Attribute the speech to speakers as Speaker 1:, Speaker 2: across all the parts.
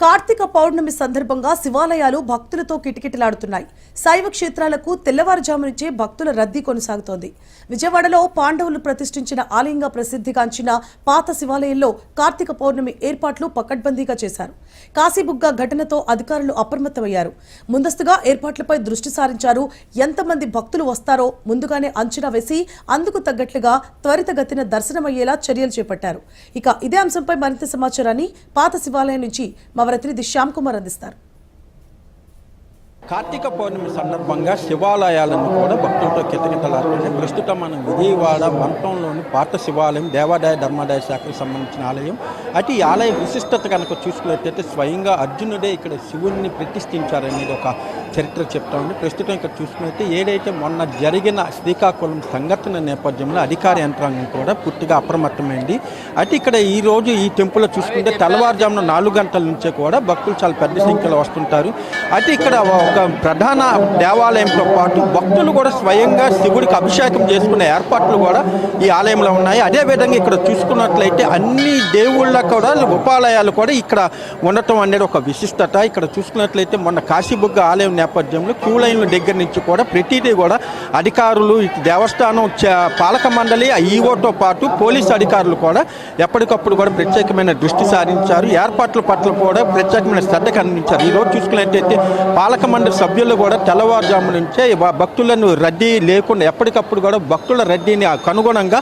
Speaker 1: కార్తీక పౌర్ణమి సందర్భంగా శివాలయాలు భక్తులతో కిటకిటలాడుతున్నాయి. శైవ క్షేత్రాలకు తెల్లవారుజాము నుంచే భక్తుల రద్దీ కొనసాగుతోంది. విజయవాడలో పాండవులు ప్రతిష్ఠించిన ఆలయంగా ప్రసిద్ధిగాంచిన పాత శివాలయంలో కార్తీక పౌర్ణమి ఏర్పాట్లు పకడ్బందీగా చేశారు. కాశీబుగ్గ ఘటనతో అధికారులు అప్రమత్తమయ్యారు. ముందస్తుగా ఏర్పాట్లపై దృష్టి సారించారు. ఎంతమంది భక్తులు వస్తారో ముందుగానే అంచనా వేసి అందుకు తగ్గట్లుగా త్వరితగతిన దర్శనమయ్యేలా చర్యలు చేపట్టారు. ఇక ఇదే అంశంపై మరింత సమాచారాన్ని పాత శివాలయం నుంచి మా మా ప్రతినిధి శ్యామ్ కుమార్ అందిస్తారు.
Speaker 2: కార్తీక పౌర్ణమి సందర్భంగా శివాలయాలను కూడా భక్తులతో కితకితలాడుతుంది ప్రస్తుతం మనం విజయవాడ మంటంలోని పాత శివాలయం దేవాదాయ ధర్మాదాయ శాఖకు సంబంధించిన ఆలయం. అయితే ఈ ఆలయ విశిష్టత కనుక చూసుకున్నట్లయితే స్వయంగా అర్జునుడే ఇక్కడ శివుణ్ణి ప్రతిష్ఠించారనేది ఒక చరిత్ర చెప్తా ఉంది. ప్రస్తుతం ఇక్కడ చూసుకున్నట్లయితే ఏదైతే మొన్న జరిగిన శ్రీకాకుళం సంఘటన నేపథ్యంలో అధికార యంత్రాంగం కూడా పూర్తిగా అప్రమత్తమైంది. అయితే ఇక్కడ ఈ రోజు ఈ టెంపుల్లో చూసుకుంటే తెల్లవారుజామున నాలుగు గంటల నుంచే కూడా భక్తులు చాలా పెద్ద సంఖ్యలో వస్తుంటారు. అయితే ఇక్కడ ఒక ప్రధాన దేవాలయంతో పాటు భక్తులు కూడా స్వయంగా శివుడికి అభిషేకం చేసుకునే ఏర్పాట్లు కూడా ఈ ఆలయంలో ఉన్నాయి. అదేవిధంగా ఇక్కడ చూసుకున్నట్లయితే అన్ని దేవుళ్ళ కూడా ఉపాలయాలు కూడా ఇక్కడ ఉండటం అనేది ఒక విశిష్టత. ఇక్కడ చూసుకున్నట్లయితే మొన్న కాశీబుగ్గ ఆలయం నేపథ్యంలో క్యూ లైన్ల దగ్గర నుంచి కూడా ప్రతిదీ కూడా అధికారులు దేవస్థానం చ- పాలక మండలి ఈఓతో పాటు పోలీస్ అధికారులు కూడా ఎప్పటికప్పుడు కూడా ప్రత్యేకమైన దృష్టి సారించారు. ఏర్పాట్ల పట్ల కూడా ప్రత్యేకమైన శ్రద్ధ కనిపించారు ఈ రోజు చూసుకున్నట్లయితే పాలక మండలి సభ్యులు కూడా తెల్లవారుజాము నుంచే భక్తులను రద్దీ లేకుండా ఎప్పటికప్పుడు కూడా భక్తుల రద్దీని కనుగుణంగా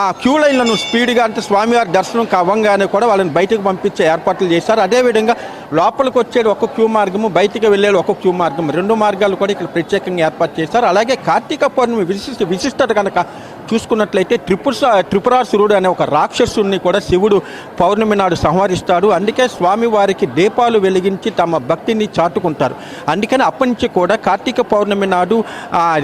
Speaker 2: ఆ క్యూ లైన్లను స్పీడ్గా అంటే స్వామివారి దర్శనం అవ్వంగానే కూడా వాళ్ళని బయటకు పంపించే ఏర్పాట్లు చేశారు. అదేవిధంగా లోపలికి వచ్చేది ఒక క్యూ మార్గము బయటికి వెళ్ళేది ఒక క్యూ మార్గం రెండు మార్గాలు కూడా ఇక్కడ ప్రత్యేకంగా ఏర్పాటు చేశారు. అలాగే కార్తీక పౌర్ణమి విశిష్ట విశిష్టత కనుక చూసుకున్నట్లయితే త్రిపుర త్రిపురాసురుడు అనే ఒక రాక్షసుడిని కూడా శివుడు పౌర్ణమి నాడు సంహరిస్తాడు. అందుకే స్వామివారికి దీపాలు వెలిగించి తమ భక్తిని చాటుకుంటారు. అందుకని అప్పటి నుంచి కూడా కార్తీక పౌర్ణమి నాడు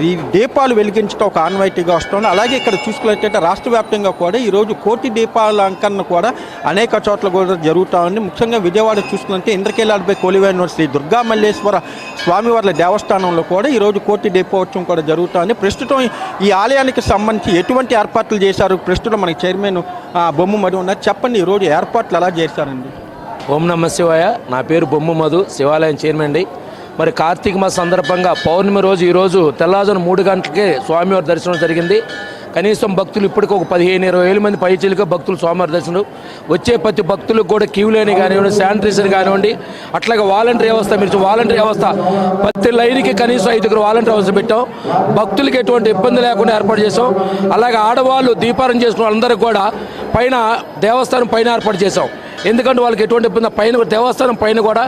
Speaker 2: ఈ దీపాలు వెలిగించడం ఒక ఆన్వాయితీగా వస్తుంది. అలాగే ఇక్కడ చూసుకున్నట్లయితే రాష్ట్ర వ్యాప్తంగా కూడా ఈరోజు కోటి దీపాల అంకరణ కూడా అనేక చోట్ల కూడా జరుగుతూ ఉంది. ముఖ్యంగా విజయవాడ చూసుకున్నట్టు ఇంద్రకీలాడిపై కోలివైన శ్రీ దుర్గా మల్లేశ్వర స్వామివార్ల దేవస్థానంలో కూడా ఈరోజు కోటి దీపోత్సవం కూడా జరుగుతుంది ప్రస్తుతం ఈ ఆలయానికి సంబంధించి ఎటువంటి ఏర్పాట్లు చేశారు? ప్రస్తుతం మనకి చైర్మన్ ఆ, బొమ్మ మధు ఉన్నారు. చెప్పండి ఈరోజు ఏర్పాట్లు ఎలా చేశారండి?
Speaker 3: ఓం నమ శివాయ. నా పేరు బొమ్మ మధు శివాలయం చైర్మన్ అండి మరి కార్తీక మాస సందర్భంగా పౌర్ణమి రోజు ఈరోజు తెల్లవారుజామున మూడు గంటలకే స్వామివారి దర్శనం జరిగింది. కనీసం భక్తులు ఇప్పటికి ఒక పదిహేను ఇరవై వేల మంది పైచీలుగా భక్తులు స్వామివారి దర్శనం. వచ్చే ప్రతి భక్తులకు కూడా క్యూ లైన్ కానివ్వండి శానిటైజర్ కానివ్వండి అట్లాగే వాలంటరీ వ్యవస్థ మీరు వాలంటరీ వ్యవస్థ. ప్రతి లైన్కి కనీసం ఐదుగురు వాలంటరీ వ్యవస్థ పెట్టాం. భక్తులకి ఎటువంటి ఇబ్బంది లేకుండా ఏర్పాటు చేసాం అలాగే ఆడవాళ్ళు దీపారం చేసుకున్న వాళ్ళందరికీ కూడా పైన దేవస్థానం పైన ఏర్పాటు చేసాం ఎందుకంటే వాళ్ళకి ఎటువంటి ఇబ్బంది పైన దేవస్థానం పైన కూడా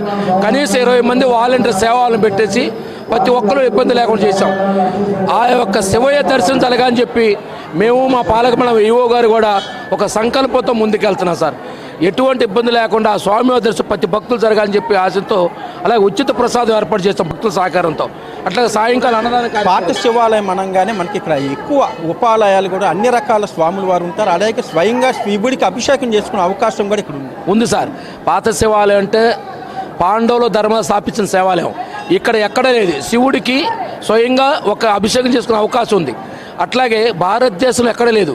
Speaker 3: కనీసం ఇరవై మంది వాలంటీర్ సేవలను పెట్టేసి ప్రతి ఒక్కరూ ఇబ్బంది లేకుండా చేశాం. ఆ యొక్క శివయ్య దర్శించాలిగా అని చెప్పి మేము మా పాలక మన ఈవో గారు కూడా ఒక సంకల్పంతో ముందుకెళ్తున్నాం సార్. ఎటువంటి ఇబ్బంది లేకుండా ఆ స్వామి దర్శనం ప్రతి భక్తులు జరగాలని చెప్పి ఆశతో అలాగే ఉచిత ప్రసాదం ఏర్పాటు చేస్తాం భక్తుల సహకారంతో. అట్లాగే సాయంకాలం అన్నదాన
Speaker 2: పాత శివాలయం అనగానే మనకి ఇక్కడ ఎక్కువ ఉపాలయాలు కూడా అన్ని రకాల స్వాములు వారు ఉంటారు. అలాగే స్వయంగా శివుడికి అభిషేకం చేసుకునే అవకాశం కూడా ఇక్కడ ఉంది.
Speaker 3: ఉంది సార్. పాత శివాలయం అంటే పాండవులు ధర్మ స్థాపించిన శివాలయం. ఇక్కడ ఎక్కడ లేదు. శివుడికి స్వయంగా ఒక అభిషేకం చేసుకునే అవకాశం ఉంది. అట్లాగే భారతదేశంలో ఎక్కడ లేదు.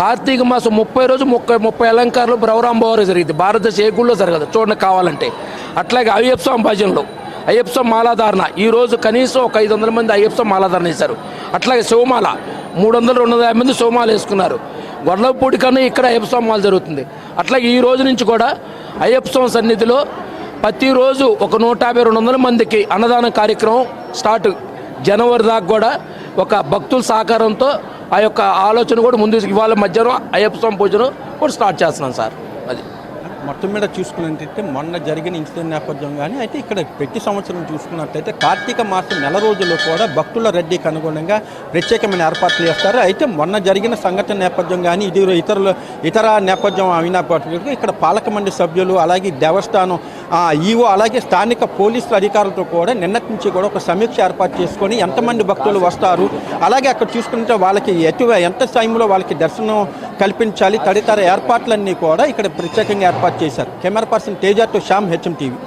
Speaker 3: కార్తీక మాసం ముప్పై రోజు ముప్పై ముప్పై అలంకారాలు బ్రవరాంబవారు జరిగింది. భారతదేశం ఏ గుళ్ళో జరగదు చూడండి కావాలంటే. అట్లాగే అయ్యప్ప స్వామి భజనలు అయ్యప్ప స్వామి మాలాధారణ. ఈ రోజు కనీసం ఒక ఐదు వందల మంది అయ్యప్ప స్వామి మాలాధారణ చేశారు. అట్లాగే శివమాల మూడు వందలు రెండు వందల మంది శివమాల వేసుకున్నారు. గొడవపూడి కన్నా ఇక్కడ అయ్యప్ప స్వామి మాల జరుగుతుంది. అట్లాగే ఈ రోజు నుంచి కూడా అయ్యప్ప స్వామి సన్నిధిలో ప్రతిరోజు ఒక నూట యాభై రెండు వందల మందికి అన్నదాన కార్యక్రమం స్టార్ట్ జనవరి దాకా కూడా ఒక భక్తుల సహకారంతో ఆ యొక్క ఆలోచన కూడా ముందు ఇవాళ మధ్యాహ్నం అయ్యప్ప స్వామి పూజను కూడా స్టార్ట్ చేస్తున్నాం సార్. అది.
Speaker 2: మొత్తం మీద చూసుకున్నట్టయితే మొన్న జరిగిన ఇన్సిడెంట్ నేపథ్యం కానీ అయితే ఇక్కడ ప్రతి సంవత్సరం చూసుకున్నట్లయితే కార్తీక మాసం నెల రోజుల్లో కూడా భక్తుల రద్దీకి అనుగుణంగా ప్రత్యేకమైన ఏర్పాట్లు చేస్తారు. అయితే మొన్న జరిగిన సంఘటన నేపథ్యం కానీ ఇది ఇతరుల ఇతర నేపథ్యం అయినప్పటికీ ఇక్కడ పాలక మండలి సభ్యులు అలాగే దేవస్థానం ఈవో అలాగే స్థానిక పోలీసుల అధికారులతో కూడా నిన్నటి నుంచి కూడా ఒక సమీక్ష ఏర్పాటు చేసుకొని ఎంతమంది భక్తులు వస్తారు. అలాగే అక్కడ చూసుకుంటే వాళ్ళకి ఎటు ఎంత టైంలో వాళ్ళకి దర్శనం కల్పించాలి తదితర ఏర్పాట్లన్నీ కూడా ఇక్కడ ప్రత్యేకంగా ఏర్పాటు చేశారు. Camera person Teja to Shyam HM TV.